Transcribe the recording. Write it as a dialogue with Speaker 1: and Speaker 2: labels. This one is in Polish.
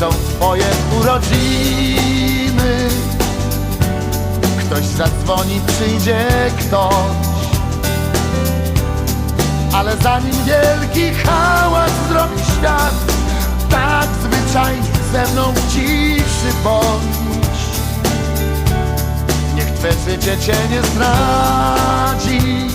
Speaker 1: są twoje urodziny, ktoś zadzwoni, przyjdzie ktoś. Ale zanim wielki hałas zrobi świat Tak zwyczajnie ze mną w ciszy bądź. Niech twe życie cię nie zdradzi